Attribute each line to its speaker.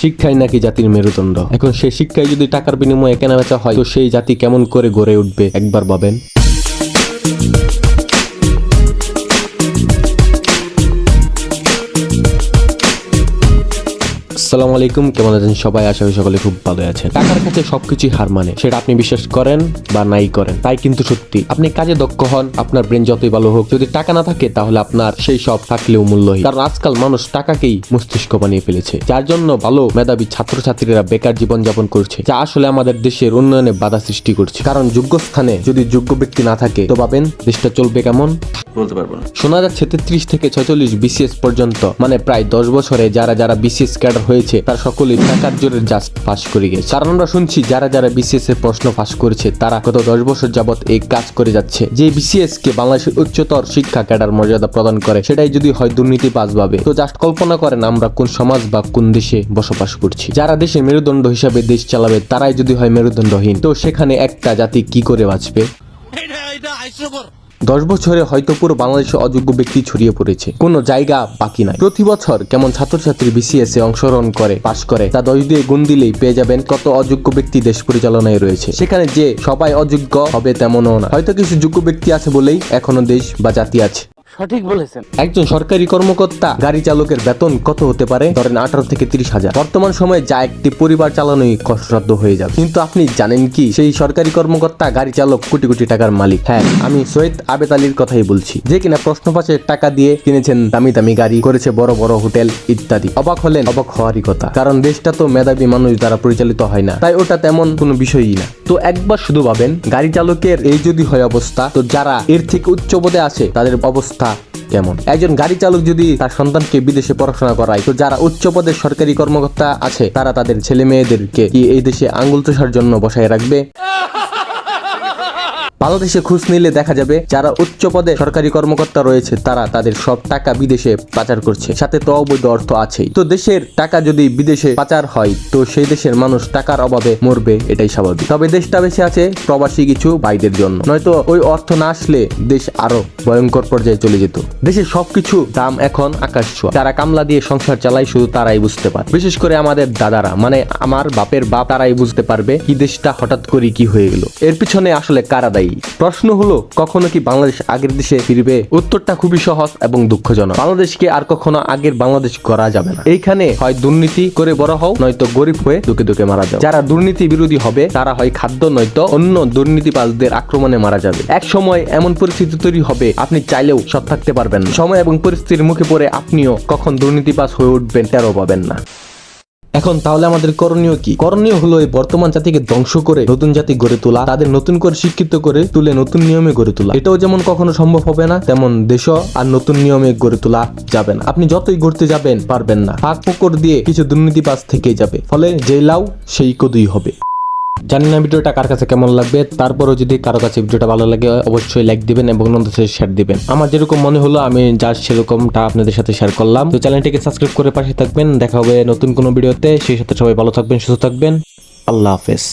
Speaker 1: শিক্ষাই নাকি জাতির মেরুদণ্ড? এখন সেই শিক্ষায় যদি টাকার বিনিময়ে কেনা বেচা হয়, তো সেই জাতি কেমন করে গড়ে উঠবে? একবার ভাবেন। আসসালামু আলাইকুম, কেমন আছেন সবাই? আশা করি সকলে খুব ভালো আছেন। টাকার কাছে সবকিছুই হার মানে সেটা আপনি বিশ্বাস করেন বা নাই করেন, তাই কিন্তু সত্যি। আপনি কাজে দক্ষ হন, আপনার ব্রেন যতই ভালো হোক, যদি টাকা না থাকে তাহলে আপনার সেই সব থাকলেও মূল্যহীন। কারণ আজকাল মানুষ টাকাকেই মস্তিষ্ক বানিয়ে ফেলেছে, যার জন্য ভালো মেধাবী ছাত্রছাত্রীরা বেকার জীবন যাপন করছে, যা আসলে আমাদের দেশের উন্নয়নে বাধা সৃষ্টি করছে। কারণ যোগ্য স্থানে যদি যোগ্য ব্যক্তি না থাকে, তো পাবেন দেশটা চলবে কেমন?
Speaker 2: বলতে পারব না।
Speaker 1: শোনা যাচ্ছে তেত্রিশ থেকে ছয়চল্লিশ বিসিএস পর্যন্ত। মানে প্রায় দশ বছরে যারা যারা বিসিএস ক্যাডার হয়েছে তার সকলেই টাকার জোরে জাস্ট পাস করে গেছে। কারণ আমরা শুনছি যারা যারা বিসিএস এর প্রশ্ন ফাঁস করেছে তারা গত দশ বছর যাবত এই কাজ করে যাচ্ছে। যে বিসিএস কে বাংলাদেশের উচ্চতর শিক্ষা ক্যাডার মর্যাদা প্রদান করে সেটাই যদি হয় দুর্নীতি পাস ভাবে তো জাস্ট কল্পনা করেন আমরা কোন সমাজ বা কোন দেশে বসবাস করছি। যারা দেশে মেরুদণ্ড হিসাবে দেশ চালাবে তারাই যদি হয় মেরুদণ্ডহীন তো সেখানে একটা জাতি কি করে বাঁচবে? দশ বছরে হয়তো পুরো বাংলাদেশে অযোগ্য ব্যক্তি ছড়িয়ে পড়েছে। কোনো জায়গা বাকি নাই। প্রতি বছর কেমন ছাত্রছাত্রী বিসিএস এ অংশগ্রহণ করে, পাশ করে, তা দশ দিয়ে গুণ দিলেই পেয়ে যাবেন কত অযোগ্য ব্যক্তি দেশ পরিচালনায় রয়েছে। সেখানে যে সবাই অযোগ্য হবে তেমনও না। হয়তো কিছু যোগ্য ব্যক্তি আছে বলেই এখনও দেশ বা জাতি আছে।
Speaker 2: সঠিক বলেছেন।
Speaker 1: একজন সরকারি কর্মকর্তা গাড়ি চালকের বেতন কত হতে পারে? ধরেন আঠারো থেকে তিরিশ হাজার। বর্তমান সময়ে যা একটি পরিবার চালানোই কষ্টসাধ্য হয়ে যাবে। কিন্তু আপনি জানেন কি? সেই সরকারি কর্মকর্তা, গাড়ি চালক, কোটি কোটি টাকার মালিক। হ্যাঁ আমি সৈয়দ আবেদ আলীর কথাই বলছি। যে কিনা প্রশ্ন পাশে টাকা দিয়ে কিনেছেন দামি দামি গাড়ি, করেছে বড় বড় হোটেল ইত্যাদি। অবাক হলেন, অবাক হওয়ারই কথা। কারণ দেশটা তো মেধাবী মানুষ দ্বারা পরিচালিত হয় না। তাই ওটা তেমন কোনো বিষয়ই না। তো একবার শুধু ভাবেন, গাড়ি চালকের এই যদি হয় অবস্থা, তো যারা এর থেকে উচ্চ পদে আছে, তাদের অবস্থা কেমন? একজন গাড়ি চালক যদি তার সন্তানকে বিদেশে পড়াশোনা করায়, তো যারা উচ্চ পদের সরকারি কর্মকর্তা আছে, তারা তাদের ছেলে মেয়েদেরকে কি এই দেশে আঙ্গুল চষার জন্য বসায় রাখবে? বাংলাদেশে খোঁজ নিলে দেখা যাবে যারা উচ্চ পদে সরকারি কর্মকর্তা রয়েছে, তারা তাদের সব টাকা বিদেশে পাচার করছে। সাথে তো অবৈধ অর্থ আছেই। তো দেশের টাকা যদি বিদেশে পাচার হয়, তো সেই দেশের মানুষ টাকার অভাবে মরবে, এটাই স্বাভাবিক। তবে দেশটা বেঁচে আছে প্রবাসী কিছু ভাইদের জন্য। নয়তো ওই অর্থ না আসলে দেশ আরও ভয়ঙ্কর পর্যায়ে চলে যেত। দেশের সবকিছু দাম এখন আকাশ ছোঁয়া। যারা কামলা দিয়ে সংসার চালায়, শুধু তারাই বুঝতে পারে। বিশেষ করে আমাদের দাদারা মানে আমার বাপের বাপ, তারাই বুঝতে পারবে কি দেশটা হঠাৎ করে কি হয়ে গেল। এর পিছনে আসলে কারা দায়ী? প্রশ্ন হলো, কখনো কি বাংলাদেশ আগের দেশে ফিরবে? উত্তরটা খুবই সহজ এবং দুঃখজনক। বাংলাদেশকে আর কখনো আগের বাংলাদেশ করা যাবে না। এইখানে হয় দুর্নীতি করে বড় হও, নয়তো গরিব হয়ে দুকে দুকে মারা যাবে যারা দুর্নীতি বিরোধী হবে, তারা হয় খাদ্য, নয়তো অন্য দুর্নীতিবাজদের আক্রমণে মারা যাবে। এক সময় এমন পরিস্থিতি তৈরি হবে, আপনি চাইলেও সৎ থাকতে পারবেন না। সময় এবং পরিস্থিতির মুখে পড়ে আপনিও কখন দুর্নীতিবাজ হয়ে উঠবেন তেরো পাবেন না। এখন তাহলে আমাদের করণীয় কি? করণীয় হলো এই বর্তমান জাতিকে ধ্বংস করে নতুন জাতি গড়ে তোলা, তাদের নতুন করে শিক্ষিত করে তুলে নতুন নিয়মে গড়ে তোলা। এটাও যেমন কখনো সম্ভব হবে না, তেমন দেশ আর নতুন নিয়মে গড়ে তোলা যাবে না। আপনি যতই গড়তে যাবেন, পারবেন না। ফাঁক পোকর দিয়ে কিছু দুর্নীতি দুর্নীতিবাজ থেকে যাবে। ফলে যেই লাউ, সেই কদুই হবে। জানি না ভিডিওটা কার কাছে কেমন লাগবে, তারপরও যদি কারও কাছে ভিডিওটা ভালো লাগে, অবশ্যই লাইক দিবেন এবং অন্যদের শেয়ার দিবেন। আমার যেরকম মনে হলো, আমি যা সেরকমটা আপনাদের সাথে শেয়ার করলাম। তো চ্যানেলটিকে সাবস্ক্রাইব করে পাশে থাকবেন। দেখা হবে নতুন কোনো ভিডিওতে। সেই সাথে সবাই ভালো থাকবেন, সুস্থ থাকবেন। আল্লাহ হাফেজ।